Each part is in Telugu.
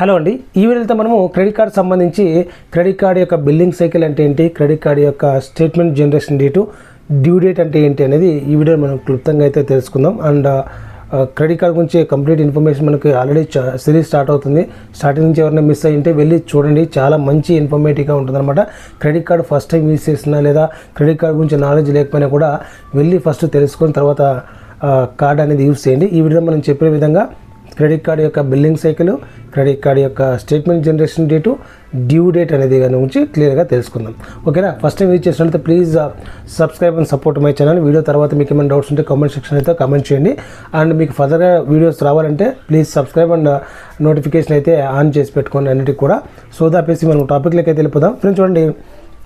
హలో అండి. ఈ వీడియోతో మనము క్రెడిట్ కార్డ్ సంబంధించి క్రెడిట్ కార్డ్ యొక్క బిల్లింగ్ సైకిల్ అంటే ఏంటి క్రెడిట్ కార్డ్ యొక్క statement generation date due date అంటే ఏంటి అనేది ఈ వీడియో మనం క్లుప్తంగా అయితే తెలుసుకుందాం. అండ్ క్రెడిట్ కార్డ్ గురించి కంప్లీట్ ఇన్ఫర్మేషన్ మనకి ఆల్రెడీ సిరీస్ స్టార్ట్ అవుతుంది. స్టార్టింగ్ నుంచి ఎవరైనా మిస్ అయ్యింటే వెళ్ళి చూడండి. చాలా మంచి ఇన్ఫర్మేటివ్గా ఉంటుందన్నమాట. Credit card first time use చేసినా లేదా క్రెడిట్ కార్డ్ గురించి నాలెడ్జ్ లేకపోయినా కూడా వెళ్ళి ఫస్ట్ తెలుసుకొని తర్వాత కార్డ్ అనేది యూజ్ చేయండి. ఈ వీడియో మనం చెప్పే విధంగా క్రెడిట్ కార్డ్ యొక్క బిల్లింగ్ సైకిల్ క్రెడిట్ కార్డ్ యొక్క statement generation date due date అనేది దాని గురించి క్లియర్గా తెలుసుకుందాం. ఓకేనా? ఫస్ట్ టైం యూజ్ చేసినట్లయితే please subscribe and support my channel video తర్వాత మీకు ఏమైనా డౌట్స్ ఉంటే కామెంట్ సెక్షన్ అయితే కామెంట్ చేయండి. అండ్ మీకు ఫర్దర్గా వీడియోస్ రావాలంటే ప్లీజ్ సబ్స్క్రైబ్ అండ్ నోటిఫికేషన్ అయితే ఆన్ చేసి పెట్టుకోండి అన్నిటికి కూడా. సో దాపేసి మనం టాపిక్లోకి అయితే వెళ్ళిపోదాం. ఫ్రెండ్స్ చూడండి.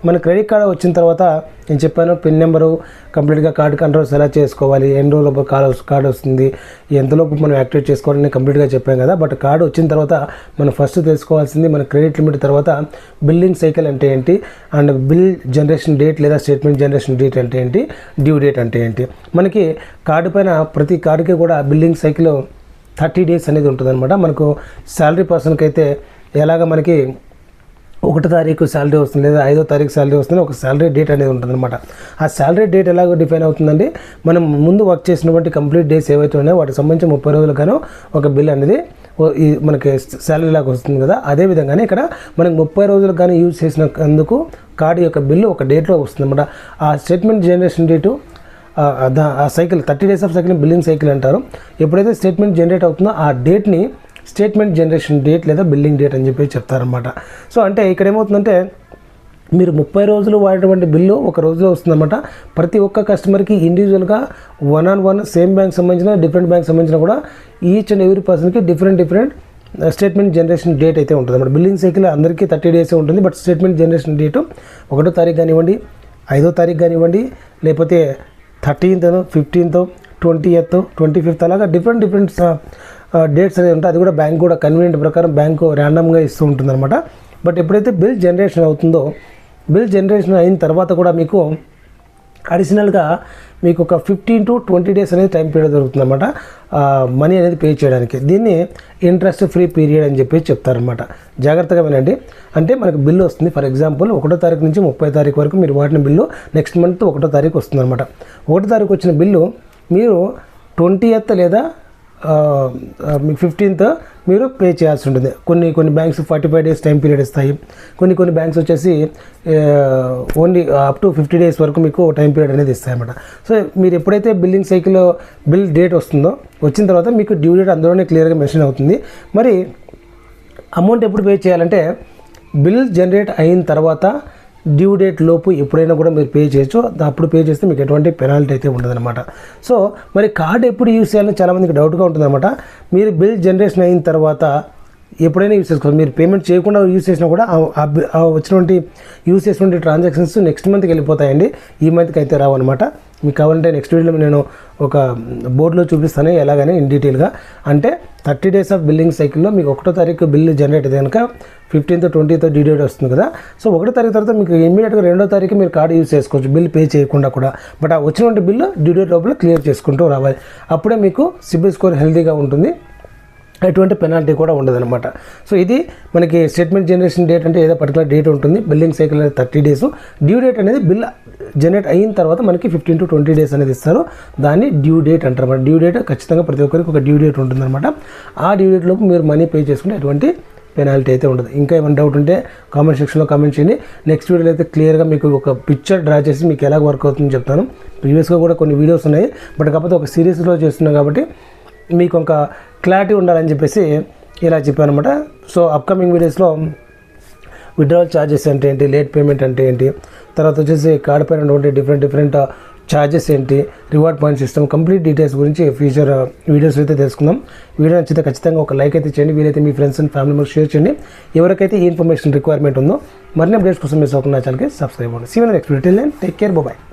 మన క్రెడిట్ కార్డు వచ్చిన తర్వాత నేను చెప్పాను పిన్ నెంబరు కంప్లీట్గా కార్డు కంట్రోల్స్ ఎలా చేసుకోవాలి ఎన్ని రోజులలోపు కార్డు కార్డు వస్తుంది ఎంతలోపు మనం యాక్టివేట్ చేసుకోవాలని కంప్లీట్గా చెప్పాను కదా బట్ కార్డు వచ్చిన తర్వాత మనం ఫస్ట్ తెలుసుకోవాల్సింది మన క్రెడిట్ లిమిట్ తర్వాత బిల్లింగ్ సైకిల్ అంటే ఏంటి అండ్ బిల్ జనరేషన్ డేట్ లేదా స్టేట్మెంట్ జనరేషన్ డేట్ అంటే ఏంటి డ్యూ డేట్ అంటే ఏంటి. మనకి కార్డు పైన ప్రతి కార్డుకి కూడా బిల్లింగ్ సైకిల్ థర్టీ డేస్ అనేది ఉంటుందన్నమాట. మనకు శాలరీ పర్సన్కి అయితే ఎలాగ మనకి ఒకటో తారీఖు శాలరీ వస్తుంది లేదా ఐదో తారీఖు శాలరీ వస్తుంది ఒక శాలరీ డేట్ అనేది ఉంటుందన్నమాట. ఆ శాలరీ డేట్ ఎలాగో డిఫైన్ అవుతుందండి? మనం ముందు వర్క్ చేసినటువంటి కంప్లీట్ డేస్ ఏవైతే ఉన్నాయో వాటికి సంబంధించి ముప్పై రోజులు గాను ఒక బిల్ అనేది ఈ మనకి శాలరీ లాగా వస్తుంది కదా? అదే విధంగానే ఇక్కడ మనకి ముప్పై రోజులు కానీ యూజ్ చేసినందుకు కార్డు యొక్క బిల్లు ఒక డేట్లో వస్తుంది అనమాట ఆ స్టేట్మెంట్ జనరేషన్ డేటు ఆ cycle thirty days of cycle billing cycle అంటారు. ఎప్పుడైతే స్టేట్మెంట్ జనరేట్ అవుతుందో ఆ డేట్ని స్టేట్మెంట్ జనరేషన్ డేట్ లేదా బిల్లింగ్ డేట్ అని చెప్పి చెప్తారనమాట సో అంటే ఇక్కడ ఏమవుతుందంటే మీరు ముప్పై రోజులు వాడేటువంటి బిల్లు ఒక రోజులో వస్తుందన్నమాట. ప్రతి ఒక్క కస్టమర్కి ఇండివిజువల్గా one on one same bank సంబంధించిన డిఫరెంట్ బ్యాంక్ సంబంధించిన కూడా ఈచ్ అండ్ ఎవ్రీ పర్సన్కి different different statement generation date అయితే ఉంటుంది అన్నమాట. బిల్లింగ్ సైకిల్ అందరికీ థర్టీ డేసే ఉంటుంది బట్ స్టేట్మెంట్ జనరేషన్ డేటు ఒకటో తారీఖు కానివ్వండి ఐదో తారీఖు కానివ్వండి లేకపోతే thirteenth fifteenth twenty eighth twenty fifth అలాగా డిఫరెంట్ డిఫరెంట్ డేట్స్ అనేది ఉంటాయి. అది కూడా బ్యాంక్ కూడా కన్వీనియంట్ ప్రకారం బ్యాంకు ర్యాండమ్గా ఇస్తూ ఉంటుందన్నమాట. బట్ ఎప్పుడైతే బిల్ జనరేషన్ అవుతుందో బిల్ జనరేషన్ అయిన తర్వాత కూడా మీకు అడిషనల్గా మీకు ఒక ఫిఫ్టీన్ టు ట్వంటీ డేస్ అనేది టైం పీరియడ్ దొరుకుతుందన్నమాట. మనీ అనేది పే చేయడానికి. దీన్ని ఇంట్రెస్ట్ ఫ్రీ పీరియడ్ అని చెప్పి చెప్తారనమాట జాగ్రత్తగా వినండి. అంటే మనకు బిల్లు వస్తుంది. ఫర్ ఎగ్జాంపుల్ ఒకటో తారీఖు నుంచి ముప్పై తారీఖు వరకు మీరు వాటిన బిల్లు నెక్స్ట్ మంత్ ఒకటో తారీఖు వస్తుందన్నమాట. ఒకటో తారీఖు వచ్చిన బిల్లు మీరు ట్వంటీయత్ లేదా మీకు ఫిఫ్టీన్త్ మీరు పే చేయాల్సి ఉంటుంది. కొన్ని కొన్ని banks forty five days time period ఇస్తాయి. కొన్ని కొన్ని బ్యాంక్స్ వచ్చేసి only up to fifty days వరకు మీకు టైం పీరియడ్ అనేది ఇస్తాయన్నమాట. సో మీరు ఎప్పుడైతే బిల్లింగ్ సైకిల్ బిల్ డేట్ వస్తుందో వచ్చిన తర్వాత మీకు డ్యూ డేట్ అందులోనే క్లియర్గా మెన్షన్ అవుతుంది. మరి అమౌంట్ ఎప్పుడు పే చేయాలంటే బిల్ జనరేట్ అయిన తర్వాత డ్యూ డేట్ లోపు ఎప్పుడైనా కూడా మీరు పే చేయొచ్చు. అప్పుడు పే చేస్తే మీకు ఎటువంటి పెనాల్టీ అయితే ఉండదన్నమాట. సో మరి కార్డ్ ఎప్పుడు యూస్ చేయాలని చాలామందికి డౌట్గా ఉంటుందన్నమాట. మీరు బిల్ జనరేషన్ అయిన తర్వాత ఎప్పుడైనా యూస్ చేసుకోవచ్చు మీరు పేమెంట్ చేయకుండా యూస్ చేసినా కూడా వచ్చినటువంటి యూస్ చేసినటువంటి ట్రాన్సాక్షన్స్ నెక్స్ట్ మంత్కి వెళ్ళిపోతాయండి. ఈ మంత్కి అయితే రావన్నమాట. మీకు కావాలంటే నెక్స్ట్ వీడియోలో నేను ఒక బోర్డులో చూపిస్తాను ఎలాగని ఇన్ డీటెయిల్గా. అంటే థర్టీ డేస్ ఆఫ్ బిల్లింగ్ సైకిల్లో మీకు ఒకటో తారీఖు బిల్లు జనరేట్ అయితే కనుక ఫిఫ్టీన్త్ ట్వంటీత్ డ్యూ డేట్ వస్తుంది కదా. సో ఒకటో తారీఖు తర్వాత మీకు ఇమీడియట్గా రెండో తారీఖు మీరు కార్డు యూస్ చేసుకోవచ్చు బిల్ పే చేయకుండా కూడా. బట్ ఆ వచ్చినటువంటి బిల్లు డ్యూ డేట్ లోపల క్లియర్ చేసుకుంటూ రావాలి. అప్పుడే మీకు సిబిల్ స్కోర్ హెల్తీగా ఉంటుంది. ఎటువంటి పెనాల్టీ కూడా ఉండదన్నమాట. సో ఇది మనకి స్టేట్మెంట్ జనరేషన్ డేట్ అంటే ఏదో పర్టికులర్ డేట్ ఉంటుంది. బిల్లింగ్ సైకిల్ అనేది థర్టీ డేస్ డ్యూ డేట్ అనేది బిల్ జనరేట్ అయిన తర్వాత మనకి ఫిఫ్టీన్ టు ట్వంటీ డేస్ అనేది ఇస్తారు. దాన్ని డ్యూ డేట్ అంటారు అన్నమాట. డ్యూ డేట్ ఖచ్చితంగా ప్రతి ఒక్కరికి ఒక డ్యూ డేట్ ఉంటుందన్నమాట. ఆ డ్యూ డేట్ లోపు మీరు మనీ పే చేసుకుంటే ఎటువంటి పెనాల్టీ అయితే ఉండదు. ఇంకా ఏమైనా డౌట్ ఉంటే కామెంట్ సెక్షన్లో కామెంట్ చేయండి. నెక్స్ట్ వీడియోలో అయితే క్లియర్గా మీకు ఒక పిక్చర్ డ్రా చేసి మీకు ఎలా వర్క్ అవుతుందో చెప్తాను. ప్రీవియస్గా కూడా కొన్ని వీడియోస్ ఉన్నాయి. బట్ కాకపోతే ఒక సిరీస్లో చేస్తున్నాం కాబట్టి మీకు ఒక క్లారిటీ ఉండాలని చెప్పేసి ఇలా చెప్పాను అనమాట సో అప్కమింగ్ వీడియోస్లో విడ్రావల్ ఛార్జెస్ అంటే ఏంటి లేట్ పేమెంట్ అంటే ఏంటి తర్వాత వచ్చేసి కార్డ్ పైన ఉన్నటువంటి డిఫరెంట్ డిఫరెంట్ ఛార్జెస్ ఏంటి reward point system complete details గురించి ఫ్యూచర్ వీడియోస్ uh, అయితే తెలుసుకుందాం. వీడియో నచ్చితే ఖచ్చితంగా ఒక లైక్ అయితే చేయండి వీలైతే మీ friends and family members share చేయండి. ఎవరికైతే ఈ ఇన్ఫర్మేషన్ రిక్వైర్మెంట్ ఉందో మరిన్ని అప్డేట్స్ కోసం మిస్ అవ్వకుండా ఛానల్కి సబ్స్క్రైబ్ అవ్వండి. See in next video take care bye